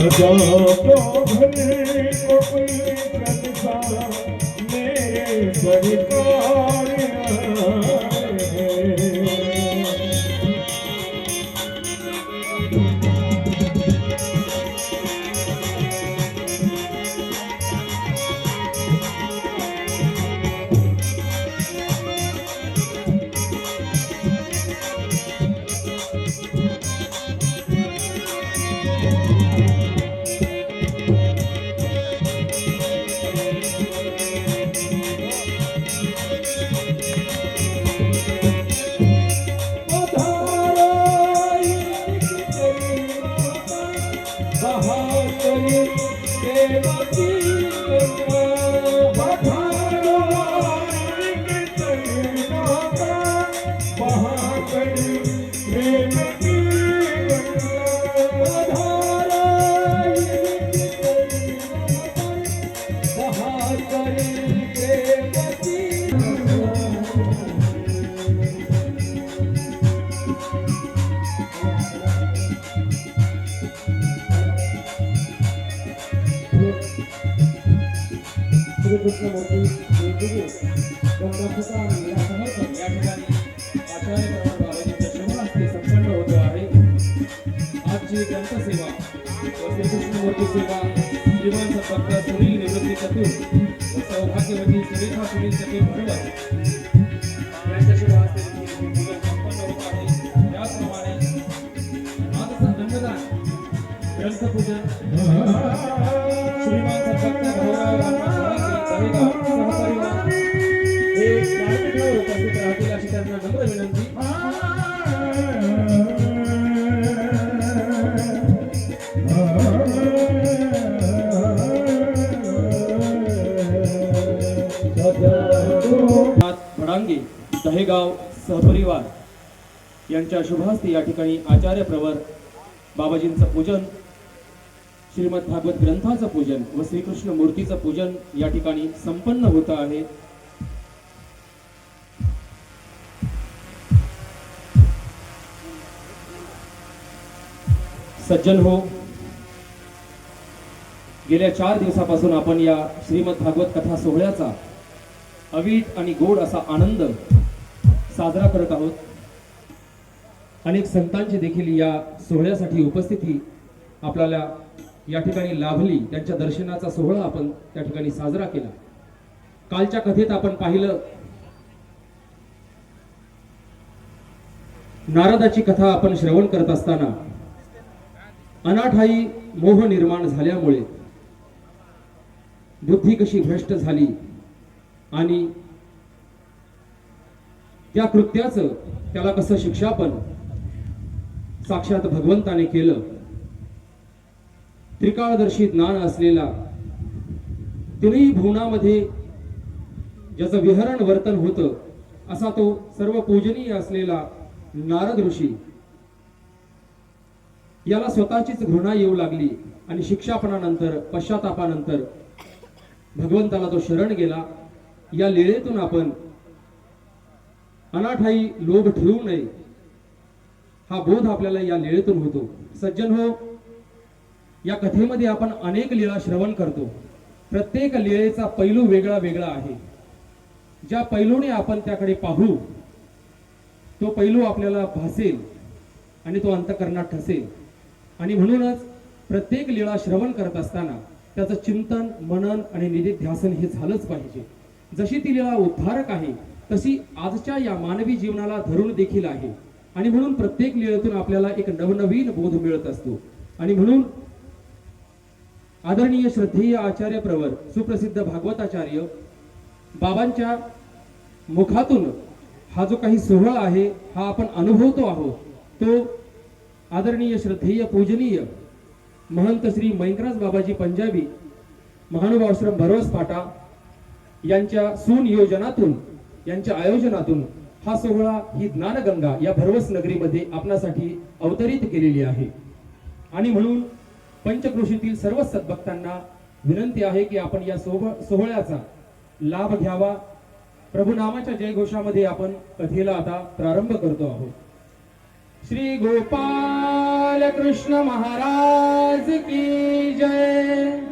सदा तो Deus aqui. श्रीकृष्णमूर्ती वेगवेगळे गंगापूजा आणि लीलासमर्पण या ठिकाणी आचार्य बाबाजींच्या शुभहस्ते संपन्न होत आहे आजची ग्रंथसेवा व श्रीकृष्णमूर्ती सेवा श्रीमान संपर्क सुनील निवृत्ती चतुर व सौभाग्यवती सुरेखा सुनील चतुर बरोबर यांच्या शुभहस्ते संपन्न होत आहे त्याचप्रमाणे आजचं अन्नदान ग्रंथपूजन राहतील नम्र विनंती दहेगाव सहपरिवार यांच्या शुभहस्ते या ठिकाणी आचार्य प्रवर बाबाजींचं पूजन श्रीमद भागवत ग्रंथाचं पूजन व श्रीकृष्ण मूर्तीचं पूजन या ठिकाणी संपन्न होत आहे. सज्जन हो. गेल्या चार दिवसापासून आपण या श्रीमद भागवत कथा सोहळ्याचा अवीट आणि गोड असा आनंद साजरा करत आहोत. अनेक संतांची देखील या सोहळ्यासाठी उपस्थिती आपल्याला या ठिकाणी लाभली. त्यांच्या दर्शनाचा सोहळा आपण त्या ठिकाणी साजरा केला. कालच्या कथेत आपण पाहिलं नारदाची कथा आपण श्रवण करत असताना अनाठाई मोह निर्माण झाल्यामुळे बुद्धी कशी भ्रष्ट झाली आणि त्या कृत्याचं त्याला कसं शिक्षापन साक्षात भगवंताने केलं. त्रिकाळदर्शी ज्ञान असलेला तिन्ही भुवनामध्ये ज्याचं विहरण वर्तन होतं असा तो सर्व पूजनीय असलेला नारद ऋषी याला स्वतःचीच घृणा येऊ लागली आणि शिक्षापणानंतर पश्चातापानंतर भगवंताला तो शरण गेला. या लीळेतून आपण अनाठाई लोभ ठेवू नये. हा बोध आपल्याला या लीळेतून होतो. सज्जन हो या कथेमध्ये आपण अनेक लीळा श्रवण करतो. प्रत्येक लीळेचा पैलू वेगळा वेगळा आहे. ज्या पैलूने आपण त्याकडे पाहू तो पैलू आपल्याला भासेल आणि तो अंतकरणात ठसेल. आणि म्हणूनच प्रत्येक लीळा श्रवण करत असताना त्याचं चिंतन मनन आणि निधिध्यासन हे झालंच पाहिजे. जशी ती लीळा उद्धारक आहे तशी आजच्या या मानवी जीवनाला धरून देखील आहे. आणि म्हणून प्रत्येक लीळेतून आपल्याला एक नवनवीन बोध मिळत असतो. आणि म्हणून आदरणीय श्रद्धेय आचार्य प्रवर सुप्रसिद्ध भागवताचार्य बाबांच्या मुखातून हा जो काही सोहळा आहे हा आपण अनुभवतो आहोत तो आदरणीय श्रद्धेय पूजनीय महंत श्री मयंकराज बाबाजी पंजाबी महानुभावश्रम भरवस फाटा यांच्या सुनियोजनातून यांच्या आयोजनातून हा सोहळा ही ज्ञानगंगा या भरवस नगरीमध्ये आपणासाठी अवतरित केलेली आहे. आणि म्हणून पंचकृषीतील सर्व सद्भक्तांना विनंती आहे की आपण या सोह सोहळ्याचा लाभ घ्यावा. प्रभू नामाच्या जयघोषामध्ये आपण कथेला आता प्रारंभ करतो आहोत. श्री गोपाल कृष्ण महाराज की जय।